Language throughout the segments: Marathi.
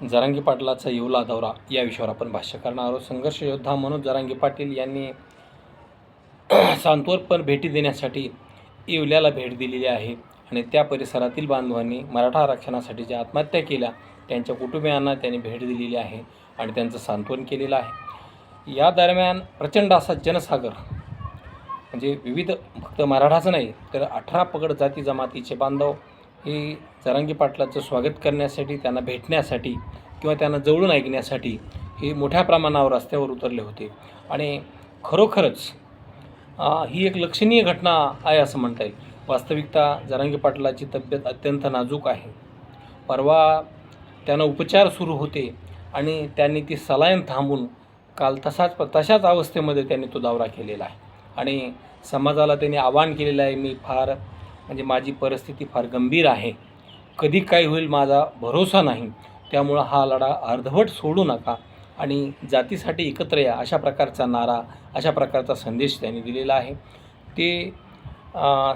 जरांगी पाटलाचा येवला दौरा. या विषयावर आपण भाष्य करणार आहोत. संघर्ष योद्धा मनोज जरांगी पाटील यांनी सांत्वनपर भेटी देण्यासाठी येवल्याला भेट दिलेली आहे आणि त्या परिसरातील बांधवांनी मराठा आरक्षणासाठी ज्या आत्महत्या केल्या त्यांच्या कुटुंबियांना त्यांनी भेट दिलेली आहे आणि त्यांचं सांत्वन केलेलं आहे. या दरम्यान प्रचंड असा जनसागर म्हणजे विविध फक्त मराठाचं नाही तर अठरा पगड जाती जमातीचे बांधव हे जरांगी पाटलाचं स्वागत करण्यासाठी त्यांना भेटण्यासाठी किंवा त्यांना जवळून ऐकण्यासाठी हे मोठ्या प्रमाणावर रस्त्यावर उतरले होते. आणि खरोखरच ही एक लक्षणीय घटना आहे असं म्हणता येईल. वास्तविकता जरांगी पाटलाची तब्येत अत्यंत नाजूक आहे. परवा त्यांना उपचार सुरू होते आणि त्यांनी ती सलायन थांबून काल तसाच तशाच अवस्थेमध्ये त्यांनी तो दौरा केलेला आहे. आणि समाजाला त्यांनी आवाहन केलेलं आहे मी फार म्हणजे माझी परिस्थिती फार गंभीर आहे. कधी काय होईल माझा भरोसा नाही. त्यामुळं हा लढा अर्धवट सोडू नका आणि जातीसाठी एकत्र या अशा प्रकारचा नारा अशा प्रकारचा संदेश त्यांनी दिलेला आहे. ते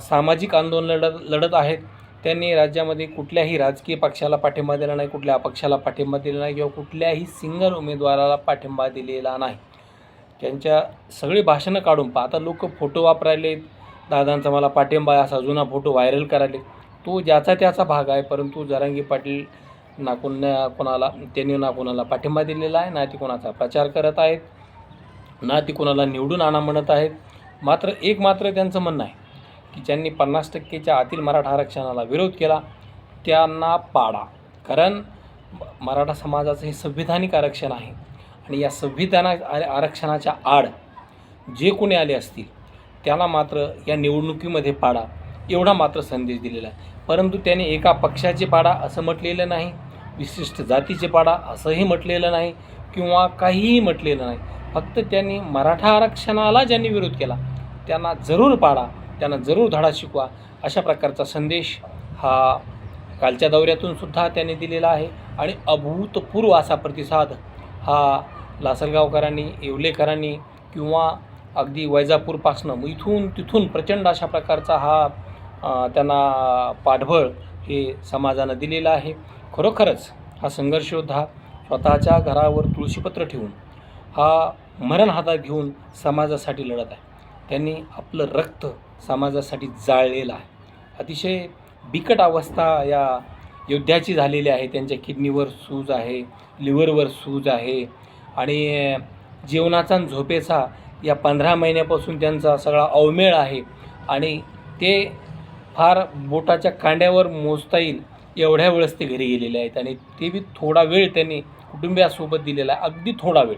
सामाजिक आंदोलन लढत लढत आहेत. त्यांनी राज्यामध्ये कुठल्याही राजकीय पक्षाला पाठिंबा दिला नाही कुठल्या अपक्षाला पाठिंबा दिला नाही किंवा कुठल्याही सिंगल उमेदवाराला पाठिंबा दिलेला नाही. त्यांच्या सगळी भाषणं काढून पहा आता लोक फोटो वापरायले दादांचा मला पाठिंबा आहे असा जुना फोटो व्हायरल करायले. तो ज्याचा त्याचा भाग आहे परंतु जरांगी पाटील ना कोणा कोणाला त्यांनी ना कोणाला पाठिंबा दिलेला आहे ना ती कोणाचा प्रचार करत आहेत ना ती कोणाला निवडून आणा म्हणत आहेत. मात्र एक मात्र त्यांचं म्हणणं आहे की ज्यांनी पन्नास टक्केच्या आतील मराठा आरक्षणाला विरोध केला त्यांना पाडा. कारण म- मराठा समाजाचं हे संविधानिक आरक्षण आहे. आणि या संविधाना आरक्षणाच्या आड जे कोणी आले असतील त्याला मात्र या निवडणुकीमध्ये पाडा एवढा मात्र संदेश दिलेला आहे. परंतु त्याने एका पक्षाचे पाडा असं म्हटलेलं नाही विशिष्ट जातीचे पाडा असंही म्हटलेलं नाही किंवा काहीही म्हटलेलं नाही. फक्त त्यांनी मराठा आरक्षणाला ज्यांनी विरोध केला त्यांना जरूर पाडा त्यांना जरूर धडा शिकवा अशा प्रकारचा संदेश हा कालच्या दौऱ्यातून सुद्धा त्यांनी दिलेला आहे. आणि अभूतपूर्व असा प्रतिसाद हा लासलगावकरांनी येवलेकरांनी किंवा अगदी वैजापूरपासनं मग इथून तिथून प्रचंड अशा प्रकारचा हा त्यांना पाठबळ हे समाजानं दिलेलं आहे. खरोखरच हा संघर्षयोद्धा स्वतःच्या घरावर तुळशीपत्र ठेवून हा मरण हातात घेऊन समाजासाठी लढत आहे. त्यांनी आपलं रक्त समाजासाठी जाळलेलं आहे. अतिशय बिकट अवस्था या योद्ध्याची झालेली आहे. त्यांच्या किडनीवर सूज आहे लिव्हरवर सूज आहे आणि जेवणाचा आणि झोपेचा या पंधरा महिन्यापासून त्यांचा सगळा अवमेळ आहे. आणि ते फार बोटाच्या कांड्यावर मोजता येईल एवढ्या वेळेस ते घरी गेलेले आहेत. आणि ते बी थोडा वेळ त्यांनी कुटुंबियासोबत दिलेला आहे. अगदी थोडा वेळ.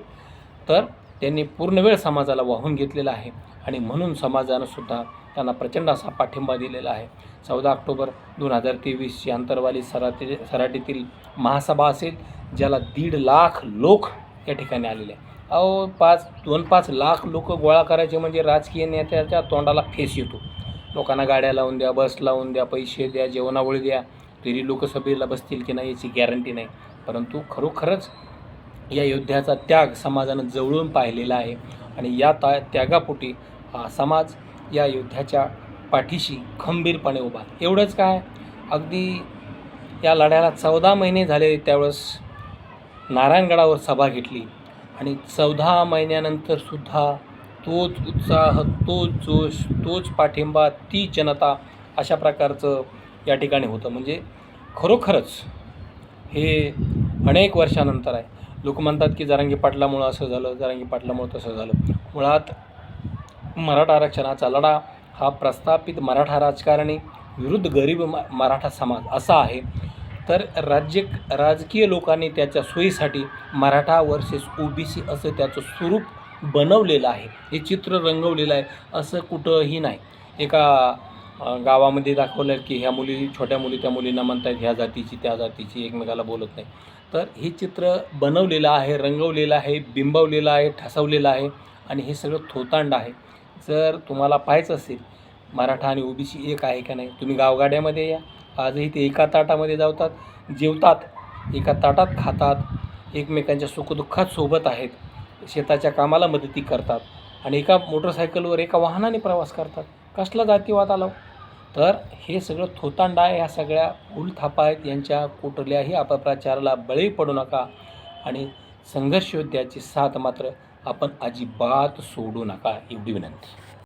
तर त्यांनी पूर्ण वेळ समाजाला वाहून घेतलेला आहे. आणि म्हणून समाजानं सुद्धा त्यांना प्रचंड असा पाठिंबा दिलेला आहे. चौदा ऑक्टोबर दोन हजार तेवीसची अंतरवाली सराटी सराटीतील महासभा असेल ज्याला दीड लाख लोक या ठिकाणी आलेले आहे अहो पाच दोन पाच लाख लोक गोळा करायचे म्हणजे राजकीय नेत्याच्या तोंडाला फेस येतो. लोकांना गाड्या लावून द्या बस लावून द्या पैसे द्या जेवणावळी द्या. तरी लोकसभेला बसतील की नाही याची गॅरंटी नाही. परंतु खरोखरच या योद्ध्याचा त्याग समाजानं जवळून पाहिलेला आहे. आणि या ता त्यागापोटी हा समाज या योद्ध्याच्या पाठीशी खंबीरपणे उभा. एवढंच काय? अगदी या लढ्याला चौदा महिने झाले त्यावेळेस नारायणगडावर सभा घेतली. आणि चौदा महिन्यानंतर सुद्धा तोच उत्साह तोच जोश तोच पाठिंबा ती जनता अशा प्रकारचं या ठिकाणी होतं. म्हणजे खरोखरच हे अनेक वर्षानंतर आहे. लोक म्हणतात की जरांगी पाटलामुळं असं झालं जरांगी पाटलामुळं तसं झालं. मुळात मराठा आरक्षणाचा लढा हा प्रस्थापित मराठा राजकारणी विरुद्ध गरीब म मराठा समाज असा आहे. तर राज्य राजकीय लोकांनी त्याच्या सोयीसाठी मराठा वर्सेस ओबीसी असं त्याचं स्वरूप बनवलेलं आहे. हे चित्र रंगवलेलं आहे. असं कुठंही नाही. एका गावामध्ये दाखवलं की ह्या मुली छोट्या मुली त्या मुलींना म्हणतात ह्या जातीची त्या जातीची एकमेकाला बोलत नाही. तर हे चित्र बनवलेलं आहे रंगवलेलं आहे बिंबवलेलं आहे ठसवलेलं आहे आणि हे सगळं थोतांड आहे. जर तुम्हाला पाहायचं असेल मराठा आणि ओबीसी एक आहे का नाही? तुम्ही गावगाड्यामध्ये या. आजही ते एका ताटामध्ये जावतात जेवतात एका ताटात खातात एकमेकांच्या सुखदुःखात सोबत आहेत शेताच्या कामाला मदती करतात आणि एका मोटरसायकलवर एका वाहनाने प्रवास करतात. कसला जातीवाद आला हो? तर हे सगळं थोतांडा ह्या सगळ्या उलथापा आहेत यांच्या कुठल्याही अपप्रचाराला बळी पडू नका आणि संघर्ष योद्ध्याची साथ मात्र आपण अजिबात सोडू नका. एवढी विनंती.